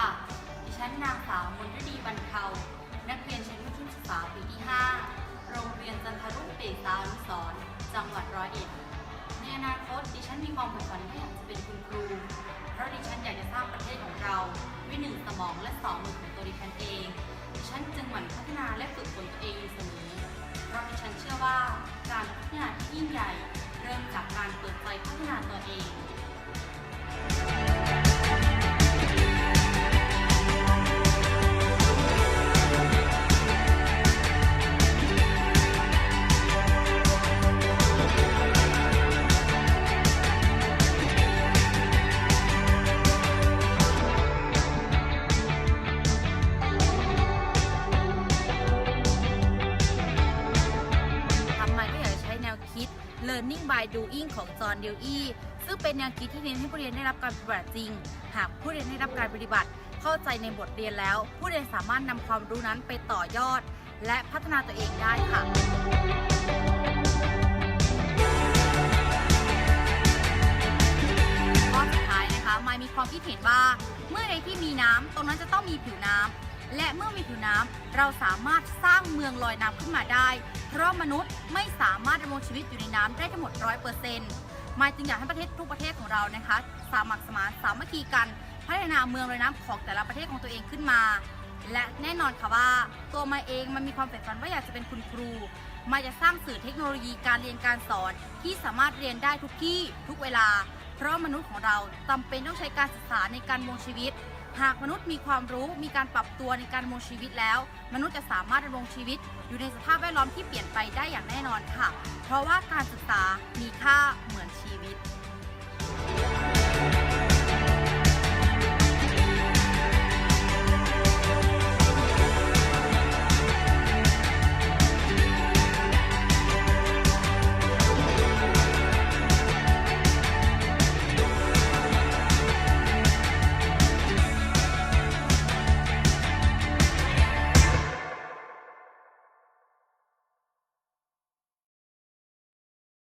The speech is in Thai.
่ะ ดิฉันนางสาวมนฤดีบรรเทา นักเรียนชั้นมัธยมศึกษาปีที่ 5 โรงเรียนจันทรุ่งเปตาลุสรจังหวัดร้อยเอ็ด ในอนาคตดิฉันมีความฝันที่อยากจะเป็นคุณครู เพราะดิฉันอยากจะสร้างประเทศของเราด้วยหนึ่งสมองและสองมือของตัวดิฉันเอง ดิฉันจึงหวั่นพัฒนาและฝึกฝนตัวเองอยู่เสมอ เพราะดิฉันเชื่อว่าการพัฒนาที่ยิ่งใหญ่ เริ่มจากการเปิดใจพัฒนาตัวเอง learning by doing ของจอห์นเดิวอีซึ่งเป็นแนวคิดที่เน้นให้ผู้เรียนได้รับการปฏิบัติจริง หากผู้เรียนได้รับการปฏิบัติ เข้าใจในบทเรียนแล้ว ผู้เรียนสามารถนำความรู้นั้นไปต่อยอด และพัฒนาตัวเองได้ค่ะข้อสุดท้ายนะคะ มายมีความคิดเห็นว่า เมื่อใดที่มีน้ำตรงนั้นจะต้องมีผิวน้ำ และเมื่อมีผิวน้ำเราสามารถสร้างเมืองลอยน้ำขึ้นมาได้ เพราะมนุษย์ไม่สามารถดำรงชีวิตอยู่ในน้ำได้ทั้งหมดร้อยเปอร์เซ็นต์มายจึงอยากให้ประเทศทุกประเทศของเรานะคะ สามัครสมานสามัคคีกัน พัฒนาเมืองลอยน้ำของแต่ละประเทศของตัวเองขึ้นมา และแน่นอนค่ะว่าตัวมาเองมันมีความใฝ่ฝันว่าอยากจะเป็นคุณครูมาจะสร้างสื่อเทคโนโลยีการเรียนการสอนที่สามารถเรียนได้ทุกที่ทุกเวลา เพราะมนุษย์ของเราจำเป็นต้องใช้การศึกษาในการดำรงชีวิต หากมนุษย์มีความรู้มีการปรับตัวในการดำรงชีวิตแล้ว มนุษย์จะสามารถดำรงชีวิต อยู่ในสภาพแวดล้อมที่เปลี่ยนไปได้อย่างแน่นอนค่ะ เพราะว่าการศึกษามีค่าเหมือนชีวิต